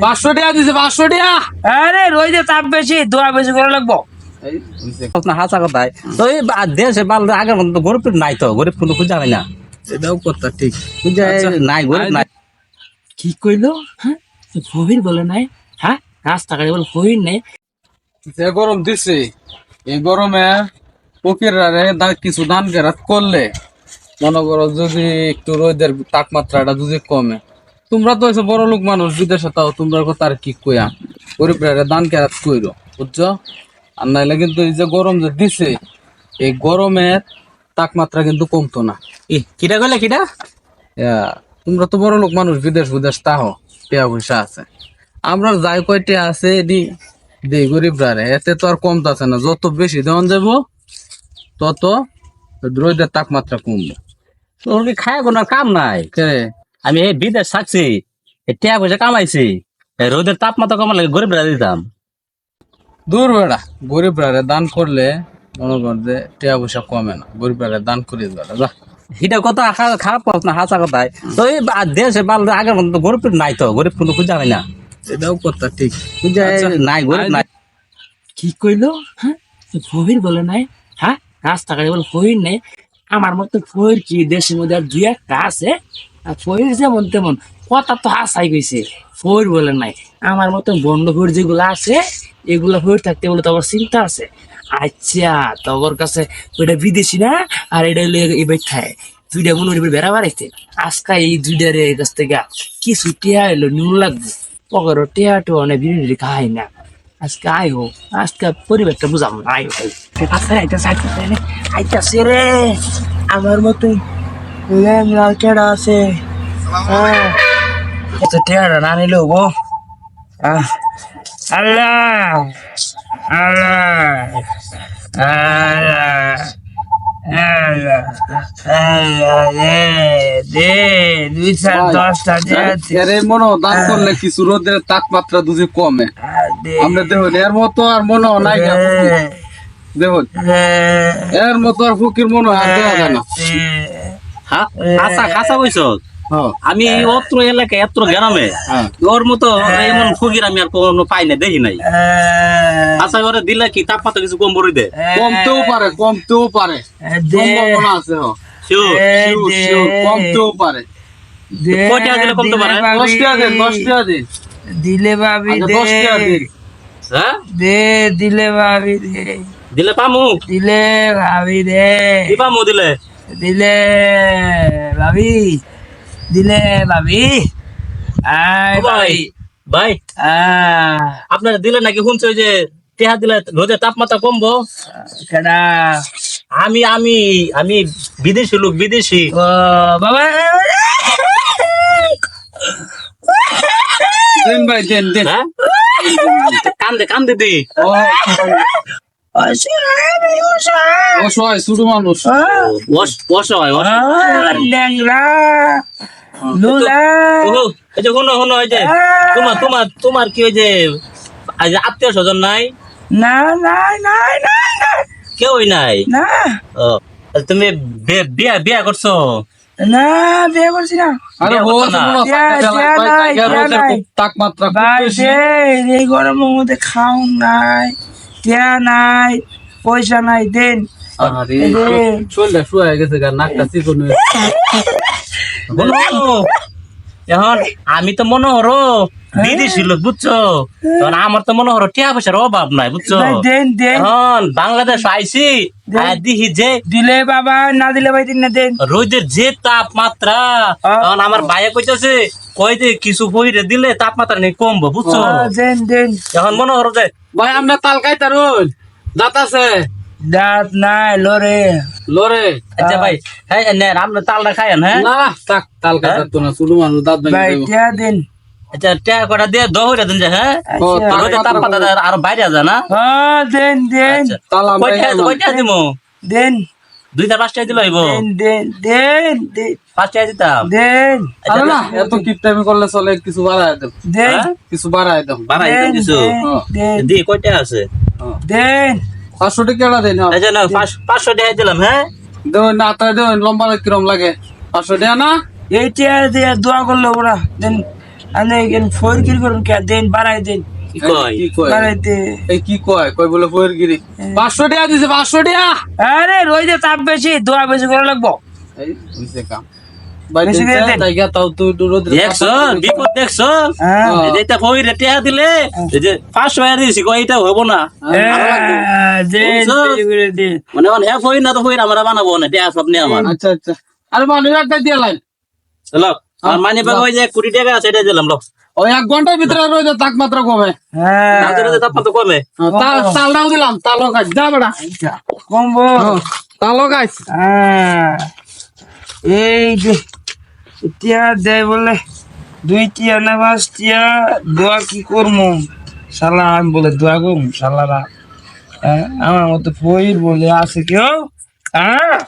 পাঁচশো টাকা দিছে পাঁচশো টাকা। আরে রোজে তাপ বেশি দোয়া বেশি করে লাগবো। হাসা কথাই। তো এই দেশে বাল আগের মতো তো গরিব নাই তো গরিব কোনো খুঁজা হয় না। এটাও কথা ঠিক। খুঁজা নাই গরিব নাই। কি কইলো? হ্যাঁ? ফহির বলে নাই। হ্যাঁ? রাস্তাঘাটে বলে ফহির নেই। যে গরম দিছে এই গরমে ফকিরারে দা- কিছু দান কেরাত করলে। মনে করো যদি একটু রোদের তাপমাত্রাটা যদি কমে। তোমরা তো এসে বড় লোক মানুষ বিদেশে তাও তোমরা কথা আর কি কইয়া? গরিবরা দান কেরাত কইরো বুঝছ? আর নাইলে কিন্তু এই যে গরম যে দিছে এই গরমের তাপমাত্রা কিন্তু কমতো না। ই, কিটা কইলে কিটা তোমরা তো বড় লোক মানুষ বিদেশ বিদেশ তাহ টিয়া পয়সা আছে। আমরা যাই কয়টি আছে দি দেই গরিবরা রে এতে তো আর কমতাছে না। যত বেশি দেওয়ান যাব তত রোদের তাপমাত্রা কমবে। তোর কি খায় কোনো কাম নাই? কে? আমি এই বিদেশ থাকছি টিয়া পয়সা কামাইছি রোদের তাপমাত্রা কমার লাগে গরিব দিতাম। দূর বেড়া গরিবরা দান করলে মনে কর যে টিয়া পয়সা কমে না গরিবরা দান করি বেড়া যা। এটা কথা খারাপ কথা না হাসা কথাই। তো এই দেশে বাল আগের মতো গরিব নাই তো গরিব কোনো খুঁজা হয় না। এটাও কথা ঠিক। খুঁজা আচ্ছা, নাই গরিব নাই। কি কইলো? হ্যাঁ? ফহির বলে নাই হ্যাঁ? রাস্তাঘাটে বলে ফহির নেই। আমার মতো ফহির কি দেশের মধ্যে আর দুই একটা আছে? ফহির যেমন তেমন, কথা তো হাসাই গেছে ফহির বলে নাই। আমার মতন বন্ড ফহির যেগুলো আছে, এগুলো ফহির থাকতে বলে তো চিন্তা আছে। আচ্ছা তোর কাছে ওইটা বিদেশি না, আর এটা হলো এবার খায় দুইটা মনে করি বেড়া বাড়াইছে আজকে এই দুইটার কাছ থেকে কিছু টিয়া এলো, নুন লাগবে। পকের টিয়া টো অনেক বিড়ি খাই না। আজকে আয় হোক, আজকে পরিবারটা বুঝাম না, আয় হোক। আচ্ছা এটা সাইড আইতাছে রে। আমার মতো লাল টেড়া আছে হ্যাঁ এত টেড়া না গো আহ, আল্লাহ আল্লাহ আল্লাহ আল্লাহ আল্লাহ দে দে দুই চার দশটা দে এর দান করলে কিছু রোদের তাপমাত্রা যদি কমে আমরা দেখুন এর মতো আর মনে হয় নাই। দেখুন এর মতো আর ফকির মনে হয় দেওয়া যায় না হ্যাঁ। আমি এই অত্র এলাকায় এত্র গ্রামে হ্যাঁ। ওর মতো এমন ফকির আমি আর কোনো পাই না দেখি নাই। আশা করে দিলে কি তাপমাত্রা কিছু কম করে দে? কমতেও পারে কমতেও পারে। সম্ভাবনা আছে কমতেও পারে। দিলে কমতে পারে? দশ টাকা দিন দশ টাকা দিন দিলে ভাবি দশ টাকা দিন হ্যাঁ? দে দিলে ভাবি দে। দিলে পামু? দিলে ভাবি দে। পামু দিলে? দিলে ভাবি দিলে ভাবি। ভাই ভাই আহ। আপনারা দিলে নাকি শুনছো যে টেহা দিলে রোদের তাপমাত্রা কমবো? কেডা? আমি আমি আমি বিদেশি লোক বিদেশি। বাবা দেন ভাই দেন দেন। কান্দে কান্দে দি। অসহায় ছোট মানুষ অস- অসহায় ল্যাংরা লুলা এই যে শোনো শোনো এই যে তোমার তোমার তোমার কি ওই যে আত্মীয় স্বজন নাই না না না না না কেউই নাই না ও তুমি বে- বিয়া বিয়া করছ না বিয়ে করছি না আরে তাপমাত্রা এই গরমের মধ্যে খাওন নাই টিয়া নাই পয়সা নাই দেন। আরে, এই যে, শরীরটা শুয়ে গেছে গা, নাকটা চিকন এখন আমি তো মনে হরো বিদেশি লোক বুঝছ? এখন আমার তো মনে হরো টিয়া পয়সার অভাব নাই বুঝছ? এখন বাংলাদেশ আইসি দিহি যে দিলে বাবা না দিলে ভাই দিন না দেন। রোদের যে তাপমাত্রা আমার ভাইয়া কইতাছে কই যে কিছু বইরে দিলে তাপমাত্রা নেই কমবো বুঝছ? এখন মনে হরো যে ভাই আমরা তাল খাইতে রোজ দাঁত আছে? দাঁত নাই লরে। লরে? আচ্ছা ভাই হ্যাঁ নে আমরা তালটা খাইন হ্যাঁ? না তাক তাল খাইতে তো না ছোট মানুষ দাঁত ভাই। টিয়া দেন। আচ্ছা টিয়া কটা দিয়ে দহইরা দিন যে হ্যাঁ? ও, আচ্ছা। তাল রোদের তাপমাত্রা আরও বাইরে যায় না? হ্যাঁ দেন দেন। আচ্ছা তাল আমরা কয়টা দিমু? দেন। দুইটা পাঁচটা দিল হইব। দেন দেন দেন। পাঁচটা দিতাম। দেন। আরে না এত কিপটামি করলে চলে কিছু বাড়ায় দেব। দেন। হ্যাঁ? কিছু বাড়ায় দেব। দিতাম দেন কিছু। হ্যাঁ। দি কয়টা আছে? দেন। পাঁচশো টাকা দেন আচ্ছা না পাঁচ- পাঁচশো টাকা দিলাম হ্যাঁ? দেবেন না তাই দেবেন লম্বা কিরম লাগে। পাঁচশো টাকা না? এই দিয়ে দোয়া করলে ওরা। দেন আমি ফোর কি করুন কে? দেন বাড়াই দেন। কি কয়? কি কয়? এই বলে ফয়েরগিরি পাঁচশো টাকা দিছে পাঁচশো টাকা আরে রোজে তাপ বেশি দোয়া বেশি করে লাগবো। এই কাম পাঁচশো দিয়েছি কই এটা হব না। হ্যাঁ, করে দেন। মানে হ্যাঁ হই না তো হই না আমরা বানাবো না টিয়া সব নিয়ে আমার। আচ্ছা আচ্ছা। আরে মানে একটা দিয়ে চলো আর মানি ব্যাগ ওই যে কুড়ি টাকা আছে এটা দিলাম লোক ওই এক ঘণ্টার ভিতরে রোদে তাপমাত্রা কমে। হ্যাঁ। তাপমাত্রা কমে। তাল তালটাও দিলাম তালও গাছ। যা বেড়া কমবো। তালও গাছ। হ্যাঁ। এই যে টিয়া দেয় বলে, দুই টিয়া না পাঁচ দোয়া কি করব শালা, আমি বলে দোয়া করব শালারা। হ্যাঁ আমার মতো ফইর বলে আছে কেউ হ্যাঁ?